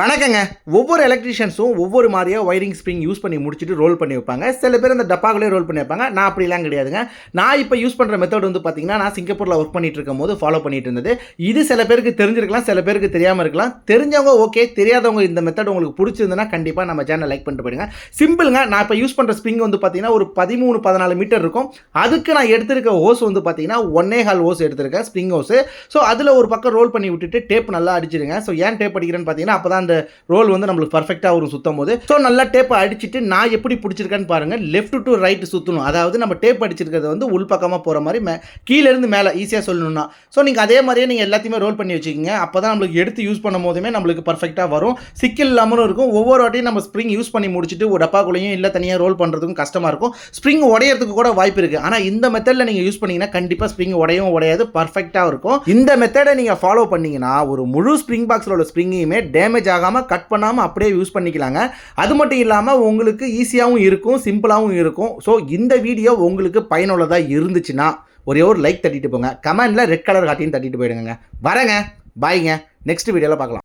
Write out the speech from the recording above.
வணக்கங்க. ஒவ்வொரு எலக்ட்ரிஷியன்ஸும் ஒவ்வொரு மாதிரியாக ஒயரிங் ஸ்ப்ரிங் யூஸ் பண்ணி முடிச்சுட்டு ரோல் பண்ணி வைப்பாங்க. சில பேர் அந்த டப்பாக்களே ரோல் பண்ணி வைப்பாங்க. நான் அப்படிலாம் கிடையாதுங்க. நான் இப்போ யூஸ் பண்ணுற மெத்தட் வந்து பார்த்தீங்கன்னா நான் சிங்கப்பூரில் ஒர்க் பண்ணிட்டு இருக்கும் போது ஃபாலோ பண்ணிட்டு இருந்தது. இது சில பேருக்கு தெரிஞ்சிருக்கலாம் சில பேருக்கு தெரியாமல் இருக்கலாம். தெரிஞ்சவங்க ஓகே தெரியாதவங்க இந்த மெத்தட் உங்களுக்கு பிடிச்சிருந்ததுன்னா கண்டிப்பாக நம்ம சேனல் லைக் பண்ணிட்டு போயிடுங்க. சிம்பிளுங்க நான் இப்போ யூஸ் பண்ணுற ஸ்ப்ரிங் வந்து பார்த்தீங்கன்னா ஒரு பதிமூணு பதினாலு மீட்டர் இருக்கும். அதுக்கு நான் எடுத்திருக்க ஹோஸ் வந்து பார்த்தீங்கன்னா ஒன்னே ஹால் ஹோஸ் எடுத்திருக்கேன் ஸ்ப்ரிங் ஹோஸ் ஸோ அதில் ஒரு பக்கம் ரோல் பண்ணி விட்டுட்டு டேப் நல்லா அடிச்சிடுங்க ஸோ ஏன் டேப் அடிக்கிறேன்னு பார்த்தீங்கன்னா அப்போ தான் அந்த ரோல் வந்து நம்மளுக்கு பர்ஃபெக்டாக வரும் சுத்தம் போது ஸோ நல்லா டேப்பை அடிச்சுட்டு நான் எப்படி பிடிச்சிருக்கேன்னு பாருங்கள் லெஃப்ட் டு ரைட் சுற்றணும் அதாவது நம்ம டேப் அடிச்சிருக்கிறது வந்து உள்பக்கமாக போகிற மாதிரி மே கீழேருந்து மேலே ஈஸியாக சொல்லணும்னா. ஸோ நீங்கள் அதே மாதிரியே நீங்கள் எல்லாத்தையுமே ரோல் பண்ணி வச்சுக்கிங்க. அப்போ தான் நம்மளுக்கு எடுத்து யூஸ் பண்ணும் போதுமே நம்மளுக்கு பர்ஃபெக்டாக வரும். சிக்கல் இல்லாமலும் இருக்கும். ஒவ்வொரு வாட்டியும் நம்ம ஸ்ப்ரிங் யூஸ் பண்ணி முடிச்சுட்டு ஒரு டப்பாக்குள்ளேயும் இல்லை தனியாக ரோல் பண்ணுறதுக்கும் கஷ்டமாக இருக்கும். ஸ்ப்ரிங் உடையறதுக்கு கூட வாய்ப்பு இருக்குது ஆனால் இந்த மெத்தடில் நீங்கள் யூஸ் பண்ணீங்கன்னா கண்டிப்பாக ஸ்ப்ரிங் உடையவும் உடையாது. பர்ஃபெக்டாக இருக்கும். இந்த மெத்தடை நீங்கள் ஃபாலோ பண்ணீங்கன்னா ஒரு முழு ஸ்ப்ரிங் பாக்ஸில் உள்ள ஸ்ப்ரிங்கையுமே டேமேஜ் ஆகாமல் கட் பண்ணாமல் அப்படியே யூஸ் பண்ணிக்கலாங்க. அது மட்டும் இல்லாமல் உங்களுக்கு ஈஸியாகவும் இருக்கும் சிம்பிளாகவும் இருக்கும். ஸோ இந்த வீடியோ உங்களுக்கு பயனுள்ளதாக இருந்துச்சுன்னா ஒரே ஒரு லைக் தட்டிட்டு போங்க. கமெண்டில் ரெட் கலர் காட்டின்னு தட்டிட்டு போயிடுங்க வரேங்க. பாய்ங்க நெக்ஸ்ட் வீடியோவில் பார்க்கலாம்.